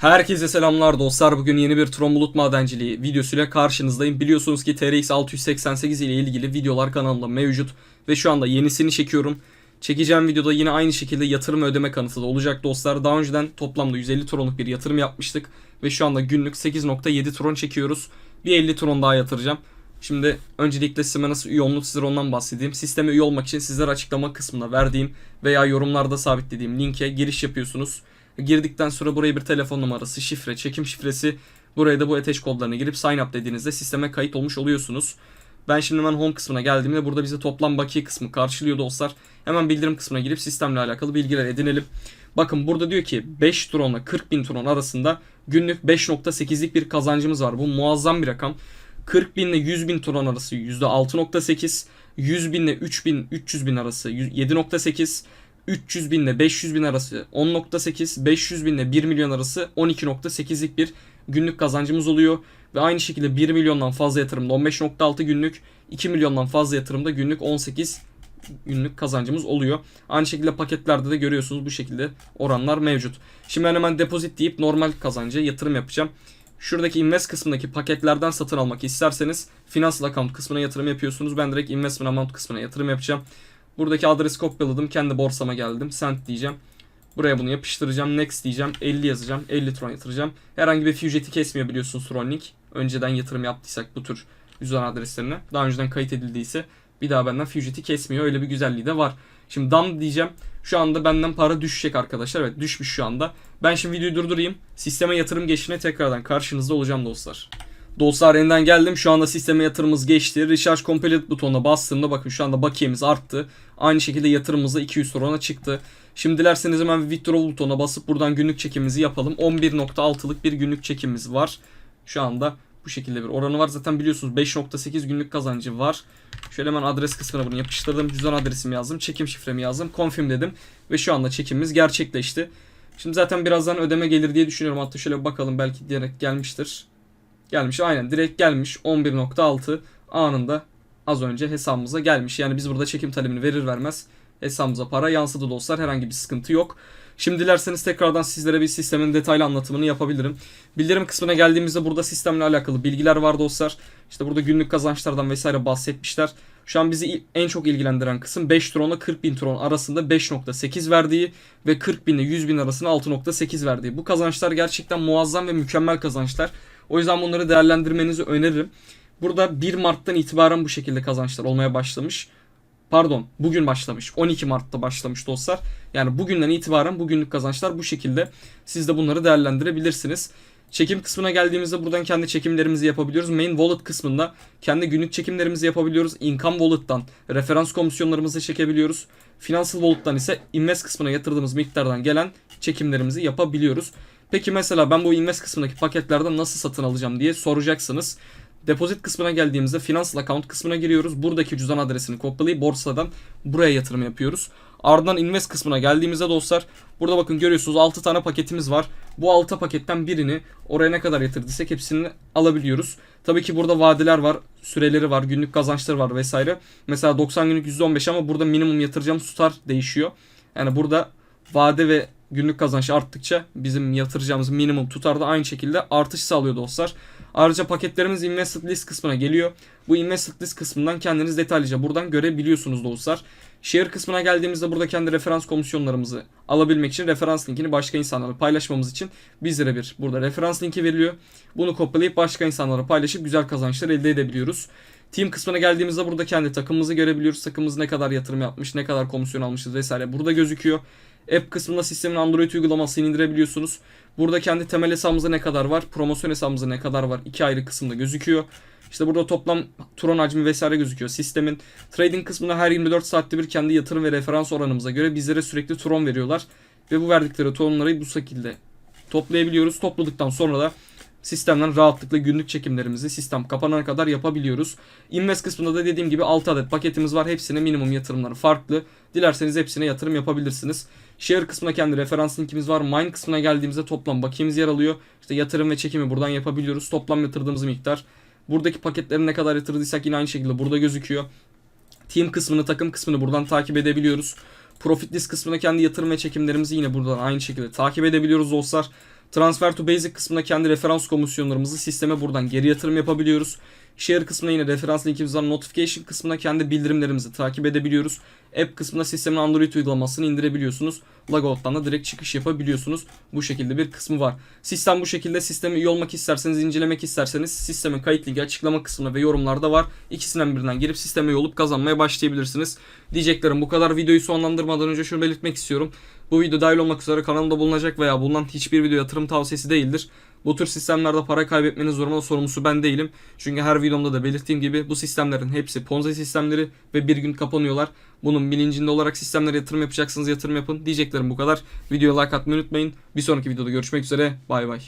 Herkese selamlar dostlar. Bugün yeni bir Tron Bulut Madenciliği videosuyla karşınızdayım. Biliyorsunuz ki TRX 688 ile ilgili videolar kanalımda mevcut. Ve şu anda yenisini çekiyorum. Çekeceğim videoda yine aynı şekilde yatırım ödeme kanıtı da olacak dostlar. Daha önceden toplamda 150 tronluk bir yatırım yapmıştık. Ve şu anda günlük 8.7 tron çekiyoruz. Bir 50 tron daha yatıracağım. Şimdi öncelikle size nasıl üye olunur sizlere ondan bahsedeyim. Sisteme üye olmak için sizlere açıklama kısmına verdiğim veya yorumlarda sabitlediğim linke giriş yapıyorsunuz. Girdikten sonra buraya bir telefon numarası, şifre, çekim şifresi, buraya da bu eteş kodlarını girip sign up dediğinizde sisteme kayıt olmuş oluyorsunuz. Ben şimdi hemen home kısmına geldiğimde burada bize toplam bakiye kısmı karşılıyor dostlar. Hemen bildirim kısmına girip sistemle alakalı bilgiler edinelim. Bakın burada diyor ki 5 tronla 40 bin tron arasında günlük 5.8'lik bir kazancımız var. Bu muazzam bir rakam. 40 bin ile 100 bin tron arası %6.8, 100 bin ile 3000 300 bin arası 7.8, 300 bin ile 500 bin arası 10.8, 500 bin ile 1 milyon arası 12.8'lik bir günlük kazancımız oluyor. Ve aynı şekilde 1 milyondan fazla yatırımda 15.6 günlük, 2 milyondan fazla yatırımda günlük 18 günlük kazancımız oluyor. Aynı şekilde paketlerde de görüyorsunuz bu şekilde oranlar mevcut. Şimdi ben hemen depozit deyip normal kazancı yatırım yapacağım. Şuradaki invest kısmındaki paketlerden satın almak isterseniz finansal account kısmına yatırım yapıyorsunuz. Ben direkt investment amount kısmına yatırım yapacağım. Buradaki adresi kopyaladım. Kendi borsama geldim. Send diyeceğim. Buraya bunu yapıştıracağım. Next diyeceğim. 50 yazacağım. 50 tron yatıracağım. Herhangi bir ücreti kesmiyor biliyorsunuz Tronlink. Önceden yatırım yaptıysak bu tür cüzdan adreslerine. Daha önceden kayıt edildiyse bir daha benden ücreti kesmiyor. Öyle bir güzelliği de var. Şimdi dam diyeceğim. Şu anda benden para düşecek arkadaşlar. Evet düşmüş şu anda. Ben şimdi videoyu durdurayım. Sisteme yatırım geçişine tekrardan karşınızda olacağım dostlar. Dostlar yeniden geldim. Şu anda sisteme yatırımımız geçti. Recharge Complete butonuna bastığımda bakın şu anda bakiyemiz arttı. Aynı şekilde yatırımımız da 200 tron'a çıktı. Şimdi dilerseniz hemen withdraw butonuna basıp buradan günlük çekimimizi yapalım. 11.6'lık bir günlük çekimimiz var. Şu anda bu şekilde bir oranı var. Zaten biliyorsunuz 5.8 günlük kazancı var. Şöyle hemen adres kısmına bunu yapıştırdım. Cüzdan adresimi yazdım. Çekim şifremi yazdım. Confirm dedim. Ve şu anda çekimimiz gerçekleşti. Şimdi zaten birazdan ödeme gelir diye düşünüyorum. Hatta şöyle bakalım belki direkt gelmiştir. Gelmiş aynen direkt gelmiş 11.6 anında az önce hesabımıza gelmiş. Yani biz burada çekim talebini verir vermez hesabımıza para yansıdı dostlar. Herhangi bir sıkıntı yok. Şimdi dilerseniz tekrardan sizlere bir sistemin detaylı anlatımını yapabilirim. Bildirim kısmına geldiğimizde burada sistemle alakalı bilgiler var dostlar. İşte burada günlük kazançlardan vesaire bahsetmişler. Şu an bizi en çok ilgilendiren kısım 5 tronla 40 bin tron arasında 5.8 verdiği ve 40 bin ile 100 bin arasında 6.8 verdiği. Bu kazançlar gerçekten muazzam ve mükemmel kazançlar. O yüzden bunları değerlendirmenizi öneririm. Burada 1 Mart'tan itibaren bu şekilde kazançlar olmaya başlamış. Pardon bugün başlamış. 12 Mart'ta başlamış dostlar. Yani bugünden itibaren bugünlük kazançlar bu şekilde. Siz de bunları değerlendirebilirsiniz. Çekim kısmına geldiğimizde buradan kendi çekimlerimizi yapabiliyoruz. Main wallet kısmında kendi günlük çekimlerimizi yapabiliyoruz. Income wallet'tan referans komisyonlarımızı çekebiliyoruz. Financial wallet'tan ise invest kısmına yatırdığımız miktardan gelen çekimlerimizi yapabiliyoruz. Peki mesela ben bu invest kısmındaki paketlerden nasıl satın alacağım diye soracaksınız. Depozit kısmına geldiğimizde financial account kısmına giriyoruz. Buradaki cüzdan adresini kopyalayıp borsadan buraya yatırım yapıyoruz. Ardından invest kısmına geldiğimizde dostlar burada bakın görüyorsunuz 6 tane paketimiz var. Bu 6 paketten birini oraya ne kadar yatırdıysak hepsini alabiliyoruz. Tabii ki burada vadeler var, süreleri var, günlük kazançları var vesaire. Mesela 90 günlük %15 ama burada minimum yatıracağımız tutar değişiyor. Yani burada vade ve günlük kazanç arttıkça bizim yatıracağımız minimum tutar da aynı şekilde artış sağlıyor dostlar. Ayrıca paketlerimiz invested list kısmına geliyor. Bu invested list kısmından kendiniz detaylıca buradan görebiliyorsunuz dostlar. Share kısmına geldiğimizde burada kendi referans komisyonlarımızı alabilmek için referans linkini başka insanlarla paylaşmamız için bizlere bir burada referans linki veriliyor. Bunu kopyalayıp başka insanlara paylaşıp güzel kazançlar elde edebiliyoruz. Team kısmına geldiğimizde burada kendi takımımızı görebiliyoruz. Takımımız ne kadar yatırım yapmış, ne kadar komisyon almışız vesaire burada gözüküyor. App kısmında sistemin Android uygulamasını indirebiliyorsunuz. Burada kendi temel hesabımızda ne kadar var, promosyon hesabımızda ne kadar var iki ayrı kısımda gözüküyor. İşte burada toplam tron hacmi vesaire gözüküyor. Sistemin trading kısmında her 24 saatte bir kendi yatırım ve referans oranımıza göre bizlere sürekli tron veriyorlar. Ve bu verdikleri tronları bu şekilde toplayabiliyoruz. Topladıktan sonra da sistemden rahatlıkla günlük çekimlerimizi sistem kapanana kadar yapabiliyoruz. Invest kısmında da dediğim gibi 6 adet paketimiz var. Hepsine minimum yatırımları farklı. Dilerseniz hepsine yatırım yapabilirsiniz. Share kısmına kendi referans linkimiz var. Mine kısmına geldiğimizde toplam bakiyemiz yer alıyor. İşte yatırım ve çekimi buradan yapabiliyoruz. Toplam yatırdığımız miktar. Buradaki paketlerin ne kadar yatırdıysak yine aynı şekilde burada gözüküyor. Team kısmını, takım kısmını buradan takip edebiliyoruz. Profit list kısmına kendi yatırım ve çekimlerimizi yine buradan aynı şekilde takip edebiliyoruz dostlar. Transfer to Basic kısmında kendi referans komisyonlarımızı sisteme buradan geri yatırım yapabiliyoruz. Share kısmında yine referans linkimiz var. Notification kısmında kendi bildirimlerimizi takip edebiliyoruz. App kısmında sistemin Android uygulamasını indirebiliyorsunuz. Logout'tan da direkt çıkış yapabiliyorsunuz. Bu şekilde bir kısmı var. Sistem bu şekilde. Sistemi üye olmak isterseniz, incelemek isterseniz sistemin kayıt linki açıklama kısmında ve yorumlarda var. İkisinden birinden girip sisteme üye olup kazanmaya başlayabilirsiniz. Diyeceklerim bu kadar. Videoyu sonlandırmadan önce şunu belirtmek istiyorum. Bu video dahil olmak üzere kanalımda bulunacak veya bulunan hiçbir video yatırım tavsiyesi değildir. Bu tür sistemlerde para kaybetmeniz durumunda sorumlusu ben değilim. Çünkü her videomda da belirttiğim gibi bu sistemlerin hepsi Ponzi sistemleri ve bir gün kapanıyorlar. Bunun bilincinde olarak sistemlere yatırım yapacaksınız yatırım yapın. Diyeceklerim bu kadar. Videoya like atmayı unutmayın. Bir sonraki videoda görüşmek üzere. Bay bay.